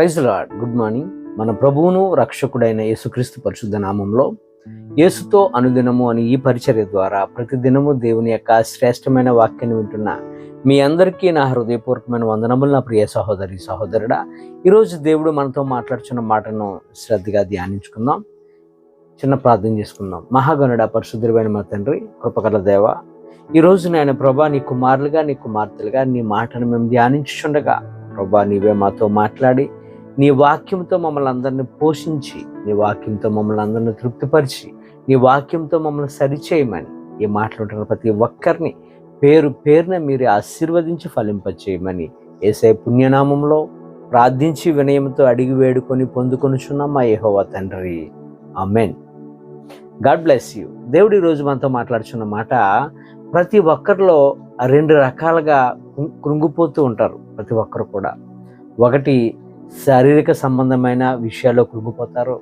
Praise lord good morning. మన ప్రభువును రక్షకుడైన యేసుక్రీస్తు పరిశుద్ధ నామంలో యేసుతో అనుదినము అని ఈ పరిచర్య ద్వారా ప్రతిదినము దేవుని యొక్క శ్రేష్టమైన వాక్యాన్ని వింటున్న మీ అందరికీ నా హృదయపూర్వకమైన వందనములు నా ప్రియ సహోదరి సహోదరుడా. ఈరోజు దేవుడు మనతో మాట్లాడుచున్న మాటను శ్రద్ధగా ధ్యానించుకుందాం. చిన్న ప్రార్థన చేసుకుందాం. మహాగణుడ పరిశుద్ధుడైన మా తండ్రి కృపగల దేవ ఈరోజు నేను ప్రభా నీ కుమారులుగా నీ కుమార్తెలుగా నీ మాటను మేము ధ్యానించుండగా ప్రభా నీవే మాతో మాట్లాడి నీ వాక్యంతో మమ్మల్ని అందరిని పోషించి నీ వాక్యంతో మమ్మల్ని అందరిని తృప్తిపరిచి నీ వాక్యంతో మమ్మల్ని సరిచేయమని ఈ మాట్లాడుతున్న ప్రతి ఒక్కరిని పేరు పేరున మీరు ఆశీర్వదించి ఫలింపచేయమని ఏసై పుణ్యనామంలో ప్రార్థించి వినయంతో అడిగి వేడుకొని పొందుకొనుచున్నాం మా యెహోవా తండ్రి. Amen God bless you. దేవుడు ఈరోజు మనతో మాట్లాడుచున్న మాట ప్రతి ఒక్కరిలో రెండు రకాలుగా కృంగిపోతూ ఉంటారు ప్రతి ఒక్కరు కూడా. ఒకటి శారీరక సంబంధమైన విషయాల్లో కృంగిపోతారు.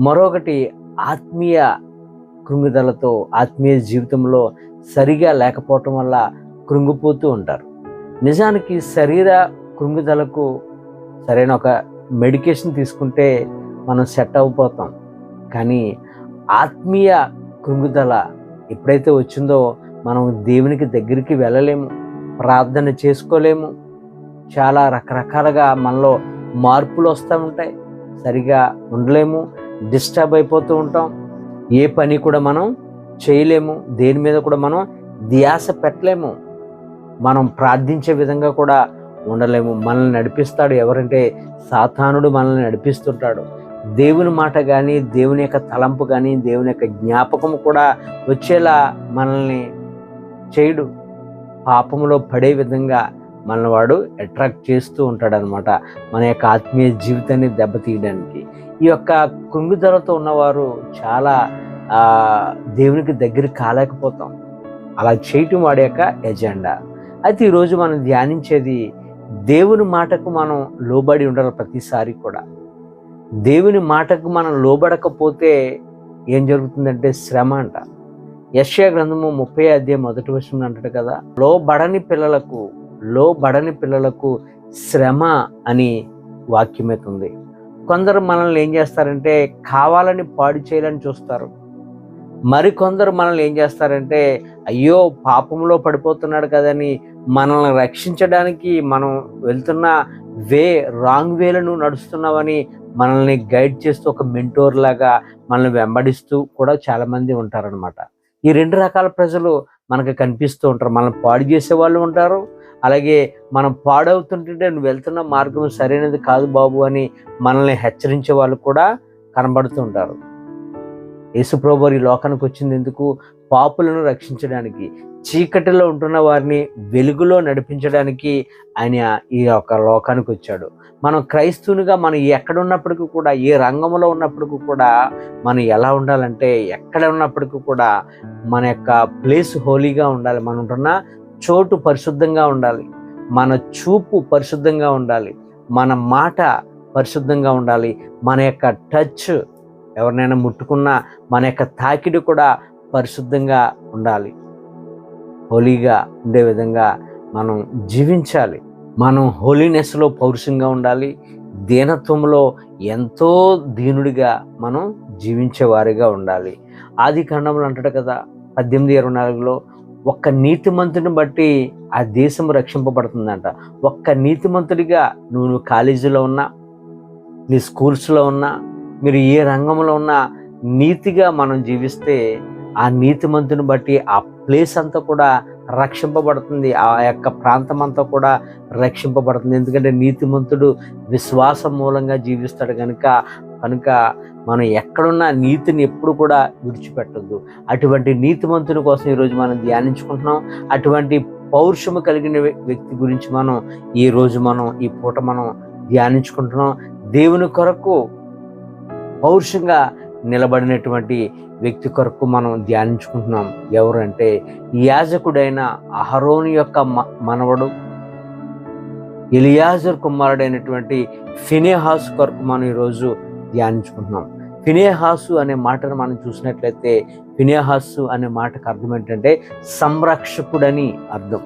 మరొకటి ఆత్మీయ కృంగుదలతో ఆత్మీయ జీవితంలో సరిగా లేకపోవటం వల్ల కృంగిపోతూ ఉంటారు. నిజానికి శరీర కృంగుదలకు సరైన ఒక మెడికేషన్ తీసుకుంటే మనం సెట్ అవ్వబోతాం. కానీ ఆత్మీయ కృంగుదల ఎప్పుడైతే వచ్చిందో మనం దేవునికి దగ్గరికి వెళ్ళలేము ప్రార్థన చేసుకోలేము. చాలా రకరకాలుగా మనలో మార్పులు వస్తూ ఉంటాయి. సరిగా ఉండలేము డిస్టర్బ్ అయిపోతూ ఉంటాం. ఏ పని కూడా మనం చేయలేము దేని మీద కూడా మనం ధ్యాస పెట్టలేము. మనం ప్రార్థించే విధంగా కూడా ఉండలేము. మనల్ని నడిపిస్తాడు ఎవరంటే సాతానుడు మనల్ని నడిపిస్తుంటాడు. దేవుని మాట కానీ దేవుని యొక్క తలంపు కానీ దేవుని యొక్క జ్ఞాపకం కూడా వచ్చేలా మనల్ని చేయడు. పాపంలో పడే విధంగా మనల్ని వాడు అట్రాక్ట్ చేస్తూ ఉంటాడనమాట. మన యొక్క ఆత్మీయ జీవితాన్ని దెబ్బతీయడానికి. ఈ యొక్క కుంగుదలతో ఉన్నవారు చాలా దేవునికి దగ్గర కాలేకపోతాం. అలా చేయటం వాడి యొక్క ఎజెండా. అయితే ఈరోజు మనం ధ్యానించేది దేవుని మాటకు మనం లోబడి ఉండాలి ప్రతిసారి కూడా. దేవుని మాటకు మనం లోబడకపోతే ఏం జరుగుతుందంటే శ్రమ అంట. యశ్యా గ్రంథము ముప్పై అధ్యాయం మొదటి వర్షం అంటాడు కదా లోబడని పిల్లలకు లోబడని పిల్లలకు శ్రమ అని వాక్యమవుతుంది కొందరు మనల్ని ఏం చేస్తారంటే కావాలని పాడు చేయాలని చూస్తారు. మరికొందరు మనల్ని ఏం చేస్తారంటే అయ్యో పాపంలో పడిపోతున్నాడు కదని మనల్ని రక్షించడానికి మనం వెళ్తున్న వే రాంగ్ వేలను నడుస్తున్నామని మనల్ని గైడ్ చేస్తూ ఒక మెంటోర్ లాగా మనల్ని వెంబడిస్తూ కూడా చాలామంది ఉంటారనమాట ఈ రెండు రకాల ప్రజలు మనకు కనిపిస్తూ ఉంటారు. మనల్ని పాడు చేసే వాళ్ళు ఉంటారు అలాగే మనం పాడవుతుంటుంటే నువ్వు వెళ్తున్న మార్గం సరైనది కాదు బాబు అని మనల్ని హెచ్చరించే వాళ్ళు కూడా కనబడుతుంటారు యేసుప్రభు ఈ లోకానికి వచ్చింది ఎందుకు? పాపులను రక్షించడానికి చీకటిలో ఉంటున్న వారిని వెలుగులో నడిపించడానికి ఆయన ఈ యొక్క లోకానికి వచ్చాడు. మనం క్రైస్తవునిగా మనం ఎక్కడున్నప్పటికీ కూడా ఏ రంగంలో ఉన్నప్పటికీ కూడా మనం ఎలా ఉండాలంటే ఎక్కడ ఉన్నప్పటికీ కూడా మన యొక్క ప్లేస్ హోలీగా ఉండాలి. మనం ఉంటున్న చోటు పరిశుద్ధంగా ఉండాలి. మన చూపు పరిశుద్ధంగా ఉండాలి. మన మాట పరిశుద్ధంగా ఉండాలి. మన యొక్క టచ్ ఎవరినైనా ముట్టుకున్నా మన యొక్క తాకిడి కూడా పరిశుద్ధంగా ఉండాలి. హోలీగా ఉండే విధంగా మనం జీవించాలి. మనం హోలీనెస్లో పౌరుషంగా ఉండాలి. దీనత్వంలో ఎంతో దీనుడిగా మనం జీవించేవారిగా ఉండాలి. ఆది కాండంలో అంటాడు కదా పద్దెనిమిది ఇరవై నాలుగులో ఒక్క నీతిమంతుని బట్టి ఆ దేశం రక్షింపబడుతుందంట. ఒక్క నీతిమంతుడిగా నువ్వు నువ్వు కాలేజీలో ఉన్నా నీ స్కూల్స్లో ఉన్నా మీరు ఏ రంగంలో ఉన్నా నీతిగా మనం జీవిస్తే ఆ నీతిమంతుని బట్టి ఆ ప్లేస్ అంతా కూడా రక్షింపబడుతుంది. ఆ యొక్క ప్రాంతం అంతా కూడా రక్షింపబడుతుంది. ఎందుకంటే నీతిమంతుడు విశ్వాసం మూలంగా జీవిస్తాడు కనుక కనుక మనం ఎక్కడున్నా నీతిని ఎప్పుడు కూడా విడిచిపెట్టద్దు. అటువంటి నీతిమంతుని కోసం ఈరోజు మనం ధ్యానించుకుంటున్నాం. అటువంటి పౌరుషము కలిగిన వ్యక్తి గురించి మనం ఈ రోజు మనం ఈ పూట మనం ధ్యానించుకుంటున్నాం. దేవుని కొరకు పౌరుషంగా నిలబడినటువంటి వ్యక్తి కొరకు మనం ధ్యానించుకుంటున్నాం. ఎవరంటే యాజకుడైన అహరోని యొక్క మ- మనవడు ఎలియాజర్ కుమారుడైనటువంటి ఫినేహాస్ కొరకు మనం ఈరోజు ధ్యానించుకుంటున్నాం. ఫినేహాసు అనే మాటను మనం చూసినట్లయితే ఫినేహాసు అనే మాటకు అర్థం ఏంటంటే సంరక్షకుడని అర్థం.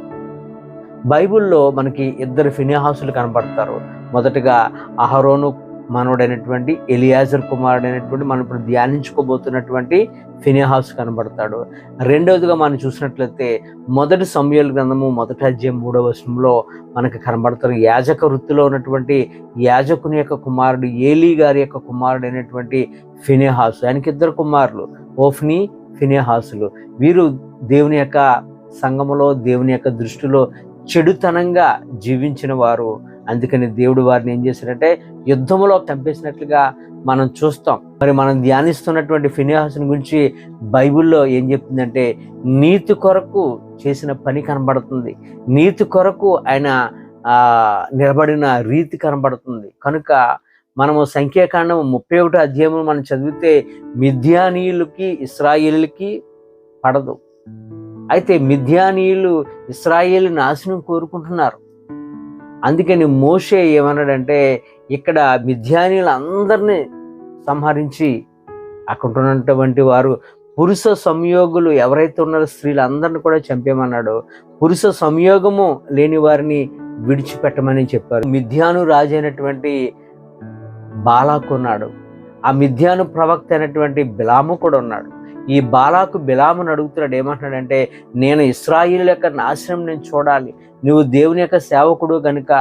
బైబిల్లో మనకి ఇద్దరు ఫినేహాసులు కనబడతారు. మొదటగా అహరోను మనవడైనటువంటి ఎలియాజర్ కుమారుడైనటువంటి మనం ఇప్పుడు ధ్యానించుకోబోతున్నటువంటి ఫినిహాస్ కనబడతాడు. రెండవదిగా మనం చూసినట్లయితే మొదటి సమయాల గ్రంథము మొదటి అధ్యాయం మూడవ వర్షంలో మనకు కనబడతారు. యాజక వృత్తిలో ఉన్నటువంటి యాజకుని యొక్క కుమారుడు ఏలీ గారి యొక్క కుమారుడు అయినటువంటి ఫినేహాసు. ఆయనకి ఇద్దరు కుమారులు ఓఫ్ని ఫినేహాసులు. వీరు దేవుని యొక్క సంఘములో దేవుని యొక్క దృష్టిలో చెడుతనంగా జీవించిన వారు. అందుకని దేవుడు వారిని ఏం చేశాడంటే యుద్ధంలో చంపేసినట్లుగా మనం చూస్తాం. మరి మనం ధ్యానిస్తున్నటువంటి ఫినిహాసుని గురించి బైబిల్లో ఏం చెప్తుందంటే నీతి కొరకు చేసిన పని కనబడుతుంది. నీతి కొరకు ఆయన నిలబడిన రీతి కనబడుతుంది. కనుక మనము సంఖ్యాకాండం ముప్పై ఒకటో అధ్యాయం మనం చదివితే మిథ్యానీయులకి ఇస్రాయిలకి పడదు. అయితే మిథ్యానీయులు ఇస్రాయిల్ నాశనం కోరుకుంటున్నారు. అందుకని మోషే ఏమన్నాడంటే ఇక్కడ మిథ్యానీలందరినీ సంహరించి అక్కడ ఉన్నటువంటి వారు పురుష సంయోగులు ఎవరైతే ఉన్నారో స్త్రీలు అందరిని కూడా చంపేమన్నాడో పురుష సంయోగము లేని వారిని విడిచిపెట్టమని చెప్పారు. మిథ్యాను రాజు అయినటువంటి బాలాకు ఉన్నాడు. ఆ మిథ్యాను ప్రవక్త అయినటువంటి బిలాము కూడా ఉన్నాడు. ఈ బాలాకు బిలామును అడుగుతున్నాడు ఏమంటున్నాడంటే నేను ఇస్రాయిల్ యొక్క నాశనం నేను చూడాలి. నువ్వు దేవుని యొక్క సేవకుడు కనుక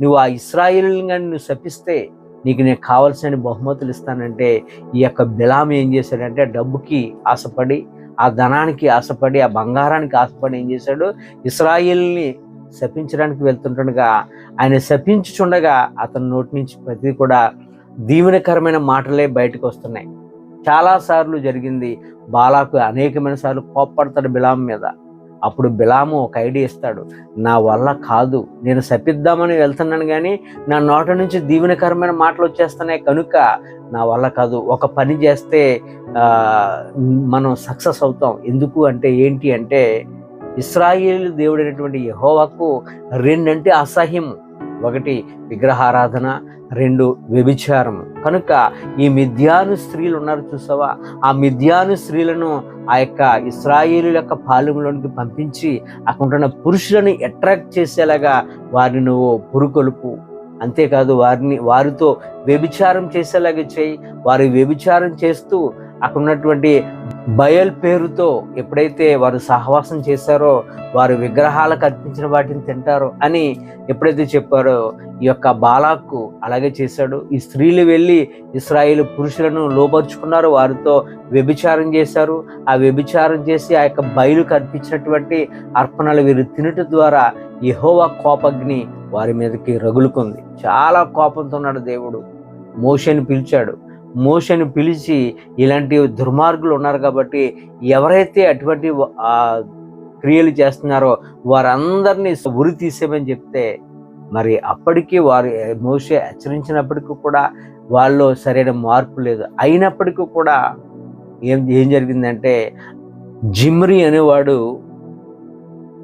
నువ్వు ఆ ఇస్రాయిల్ కానీ నువ్వు శపిస్తే నీకు నేను కావలసిన బహుమతులు ఇస్తానంటే ఈ యొక్క బిలాం ఏం చేశాడంటే డబ్బుకి ఆశపడి ఆ ధనానికి ఆశపడి ఆ బంగారానికి ఆశపడి ఏం చేశాడు? ఇస్రాయిల్ని శపించడానికి వెళ్తుంటుండగా ఆయన శపించుచుండగా అతని నోటి నుంచి ప్రతి కూడా దీవెనకరమైన మాటలే బయటకు వస్తున్నాయి. చాలాసార్లు జరిగింది. బాలాకు అనేకమైన సార్లు కోప్పడతాడు బిలాం మీద. అప్పుడు బిలాము ఒక ఐడియా ఇస్తాడు నా వల్ల కాదు నేను శపిద్దామని వెళ్తున్నాను కానీ నా నోట నుంచి దీవెనకరమైన మాటలు వచ్చేస్తున్నాయి కనుక నా వల్ల కాదు. ఒక పని చేస్తే మనం సక్సెస్ అవుతాం. ఎందుకు అంటే ఏంటి అంటే ఇస్రాయేల్ దేవుడైనటువంటి యహోవాకు రెండంటే అసహ్యం ఒకటి విగ్రహారాధన రెండు వ్యభిచారం కనుక ఈ మిథ్యాను స్త్రీలు ఉన్నారు చూసావా? ఆ మిథ్యాను స్త్రీలను ఆ యొక్క ఇస్రాయేలు యొక్క పాలెంలోనికి పంపించి అక్కడ పురుషులను అట్రాక్ట్ చేసేలాగా వారిని నువ్వు పురుకొలుపు అంతేకాదు వారిని వారితో వ్యభిచారం చేసేలాగా చేయి. వారి వ్యభిచారం చేస్తూ అక్కడ ఉన్నటువంటి బయల్ పేరుతో ఎప్పుడైతే వారు సహవాసం చేశారో వారు విగ్రహాలకు అర్పించిన వాటిని తింటారో అని ఎప్పుడైతే చెప్పారో ఈ యొక్క బాలాకు అలాగే చేశాడు. ఈ స్త్రీలు వెళ్ళి ఇస్రాయిల్ పురుషులను లోపరుచుకున్నారు వారితో వ్యభిచారం చేశారు. ఆ వ్యభిచారం చేసి ఆ యొక్క బయలుకు అర్పించినటువంటి అర్పణలు వీరు తినటం ద్వారా యహోవా కోపగ్ని వారి మీదకి రగులుకుంది. చాలా కోపంతో ఉన్నాడు దేవుడు. మోషని పిలిచాడు. మోషని పిలిచి ఇలాంటి దుర్మార్గులు ఉన్నారు కాబట్టి ఎవరైతే అటువంటి క్రియలు చేస్తున్నారో వారందరినీ ఉరి తీసేమని చెప్తే మరి అప్పటికీ వారు మోసే హెచ్చరించినప్పటికీ కూడా వాళ్ళు సరైన మార్పు లేదు. అయినప్పటికీ కూడా ఏం ఏం జరిగిందంటే జిమ్రి అనేవాడు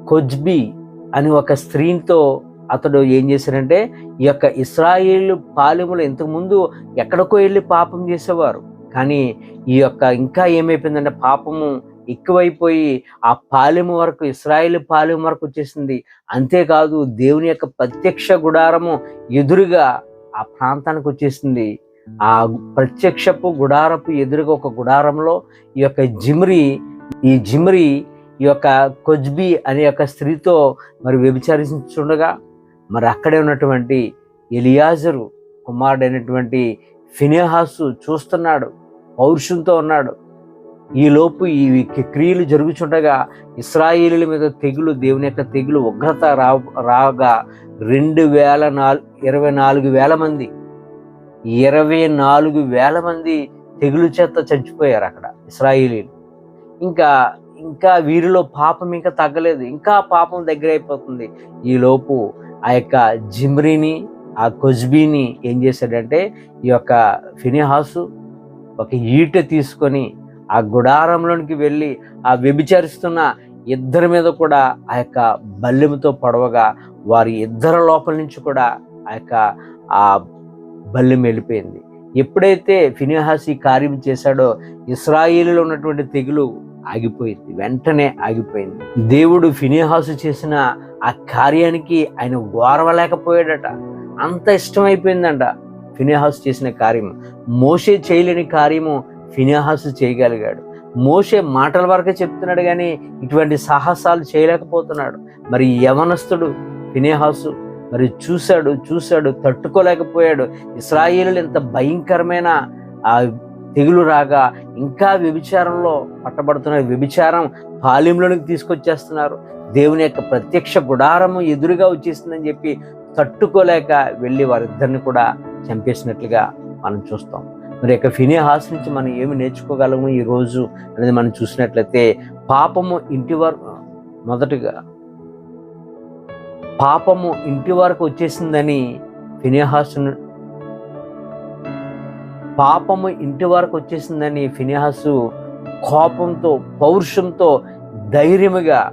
కొజ్బీ అని ఒక స్త్రీతో అతడు ఏం చేశాడంటే ఈ యొక్క ఇస్రాయిల్ పాలెములు ఇంతకుముందు ఎక్కడికో వెళ్ళి పాపం చేసేవారు. కానీ ఈ యొక్క ఇంకా ఏమైపోయిందంటే పాపము ఎక్కువైపోయి ఆ పాలెము వరకు ఇస్రాయేల్ పాలెం వరకు వచ్చేసింది. అంతేకాదు దేవుని యొక్క ప్రత్యక్ష గుడారము ఎదురుగా ఆ ప్రాంతానికి వచ్చేసింది. ఆ ప్రత్యక్షపు గుడారపు ఎదురుగా ఒక గుడారంలో ఈ యొక్క జిమ్రి ఈ జిమ్రి ఈ యొక్క కొజ్బీ అనే యొక్క స్త్రీతో మరి వ్యభిచారించుండగా మరి అక్కడే ఉన్నటువంటి ఎలియాజరు కుమారుడైనటువంటి ఫినేహాసు చూస్తున్నాడు పౌరుషంతో ఉన్నాడు. ఈలోపు ఈ క్రియలు జరుగుచుండగా ఇస్రాయిలీల మీద తెగులు దేవుని యొక్క తెగులు ఉగ్రత రా రాగా రెండు వేల నాలుగు ఇరవై నాలుగు వేల మంది ఇరవై నాలుగు వేల మంది తెగులు చేత చచ్చిపోయారు అక్కడ ఇస్రాయిలీలు. ఇంకా ఇంకా వీరిలో పాపం ఇంకా తగ్గలేదు. ఇంకా పాపం దగ్గర అయిపోతుంది ఈలోపు ఆ యొక్క జిమ్రీని ఆ కొజ్బీని ఏం చేశాడంటే ఈ యొక్క ఫినిహాసు ఒక ఈట తీసుకొని ఆ గుడారంలోనికి వెళ్ళి ఆ వ్యభిచరిస్తున్న ఇద్దరి మీద కూడా ఆ యొక్క బల్లెముతో పొడవగా వారి ఇద్దరు లోపల నుంచి కూడా ఆ యొక్క ఆ బల్లెం వెళ్ళిపోయింది ఎప్పుడైతే ఫినిహాస్ ఈ కార్యం చేశాడో ఇస్రాయిల్లో ఉన్నటువంటి తెగులు ఆగిపోయింది. వెంటనే ఆగిపోయింది. దేవుడు ఫినిహాసు చేసిన ఆ కార్యానికి ఆయన ఓర్వలేకపోయాడట. అంత ఇష్టమైపోయిందంట ఫినిహాసు చేసిన కార్యం మోషే చేయలేని కార్యము ఫినిహాసు చేయగలిగాడు. మోషే మాటల వరకే చెప్తున్నాడు కానీ ఇటువంటి సాహసాలు చేయలేకపోతున్నాడు. మరి యవనస్తుడు ఫినేహాసు మరి చూశాడు చూశాడు తట్టుకోలేకపోయాడు. ఇస్రాయిలు ఇంత భయంకరమైన ఆ తెగులు రాగా ఇంకా వ్యభిచారంలో పట్టబడుతున్న వ్యభిచారం పాలెంలోనికి తీసుకొచ్చేస్తున్నారు. దేవుని యొక్క ప్రత్యక్ష గుడారము ఎదురుగా వచ్చేసిందని చెప్పి తట్టుకోలేక వెళ్ళి వారిద్దరిని కూడా చంపేసినట్లుగా మనం చూస్తాం. మరి యొక్క ఫినిహాస్ నుంచి మనం ఏమి నేర్చుకోగలము ఈ రోజు అనేది మనం చూసినట్లయితే పాపము ఇంటి వరకు మొదటిగా పాపము ఇంటి వరకు వచ్చేసిందని ఫినిహాసును పాపము ఇంటి వరకు వచ్చేసిందని ఫినిహాసు కోపంతో పౌరుషంతో ధైర్యముగా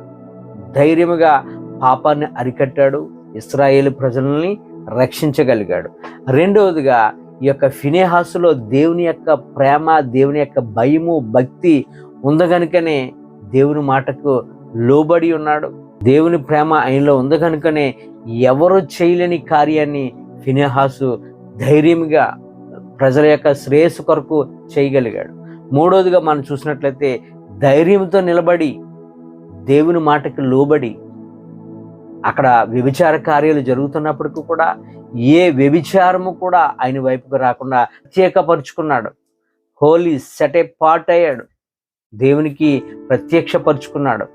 ధైర్యముగా పాపాన్ని అరికట్టాడు. ఇస్రాయేల్ ప్రజల్ని రక్షించగలిగాడు. రెండవదిగా ఈ యొక్క ఫినేహాసులో దేవుని యొక్క ప్రేమ దేవుని యొక్క భయము భక్తి ఉందగనుకనే దేవుని మాటకు లోబడి ఉన్నాడు. దేవుని ప్రేమ ఆయనలో ఉంది కనుకనే ఎవరు చేయలేని కార్యాన్ని ఫినేహాసు ధైర్యంగా ప్రజల యొక్క శ్రేయస్సు కొరకు చేయగలిగాడు. మూడవదిగా మనం చూసినట్లయితే ధైర్యంతో నిలబడి దేవుని మాటకి లోబడి అక్కడ వ్యభిచార కార్యాలు జరుగుతున్నప్పటికీ కూడా ఏ వ్యభిచారము కూడా ఆయన వైపుకు రాకుండా ప్రత్యేకపరుచుకున్నాడు. హోలీ సెటే పార్ట్ అయ్యాడు. దేవునికి ప్రత్యక్షపరుచుకున్నాడు.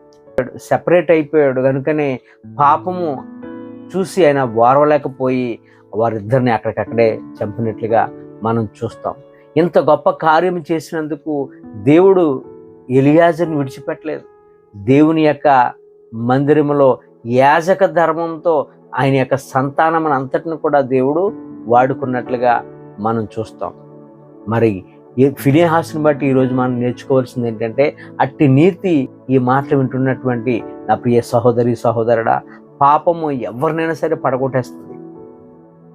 సెపరేట్ అయిపోయాడు. కనుకనే పాపము చూసి ఆయన వారవలేకపోయి వారిద్దరిని అక్కడికక్కడే చంపినట్లుగా మనం చూస్తాం. ఇంత గొప్ప కార్యం చేసినందుకు దేవుడు ఎలియాజర్ని విడిచిపెట్టలేదు. దేవుని యొక్క మందిరములో యాజక ధర్మంతో ఆయన యొక్క సంతానం అంతటిని కూడా దేవుడు వాడుకున్నట్లుగా మనం చూస్తాం. మరి ఈ బట్టి ఈరోజు మనం నేర్చుకోవాల్సింది ఏంటంటే అట్టి నీతి ఈ మాటలు వింటున్నటువంటి నా ప్రియ సహోదరి సహోదరుడా పాపము ఎవరినైనా సరే పడగొట్టేస్తుంది.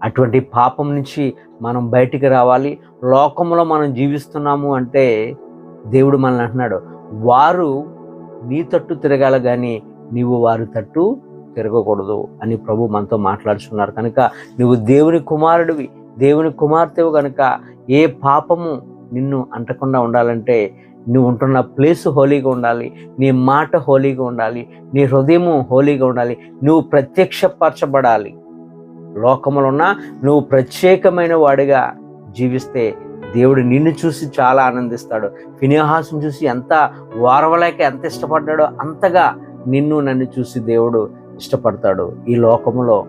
అటువంటి పాపం నుంచి మనం బయటికి రావాలి. లోకంలో మనం జీవిస్తున్నాము అంటే దేవుడు మనల్ని అంటున్నాడు. వారు నీ తట్టు తిరగాల కానీ నీవు వారి తట్టు తిరగకూడదు అని ప్రభు మనతో మాట్లాడుతున్నారు కనుక నువ్వు దేవుని కుమారుడివి దేవుని కుమార్తెవు కనుక ఏ పాపము నిన్ను అంటకుండా ఉండాలంటే నువ్వు ఉంటున్న ప్లేస్ హోలీగా ఉండాలి నీ మాట హోలీగా ఉండాలి నీ హృదయము హోలీగా ఉండాలి నువ్వు ప్రత్యక్షపరచబడాలి. లోకములో ఉన్న నువ్వు ప్రత్యేకమైన వాడిగా జీవిస్తే దేవుడు నిన్ను చూసి చాలా ఆనందిస్తాడు. ఫినిహాసుని చూసి ఎంత వారవలేక ఎంత ఇష్టపడ్డాడో అంతగా నిన్ను నన్ను చూసి దేవుడు ఇష్టపడతాడు. ఈ లోకములో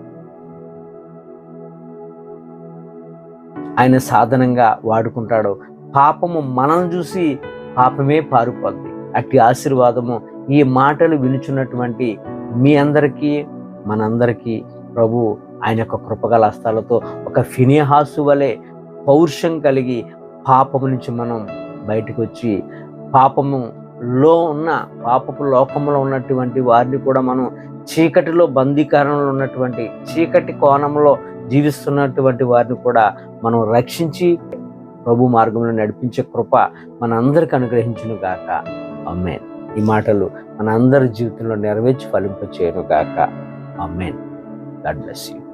ఆయన సాధనంగా వాడుకుంటాడు. పాపము మనం చూసి పాపమే పారిపోద్ది. అట్టి ఆశీర్వాదము ఈ మాటలు వినుచున్నటువంటి మీ అందరికీ మనందరికీ ప్రభు ఆయన యొక్క కృపగల హస్తాలతో ఒక ఫినిహాసు వలె పౌరుషం కలిగి పాపము నుంచి మనం బయటకు వచ్చి పాపములో ఉన్న పాపపు లోకంలో ఉన్నటువంటి వారిని కూడా మనం చీకటిలో బందీకరణలో ఉన్నటువంటి చీకటి కోణంలో జీవిస్తున్నటువంటి వారిని కూడా మనం రక్షించి ప్రభు మార్గంలో నడిపించే కృప మనందరికి అనుగ్రహించును గాక. అమ్మేన్ ఈ మాటలు మన అందరి జీవితంలో నెరవేర్చి ఫలింపచేయను గాక. Amen God bless you.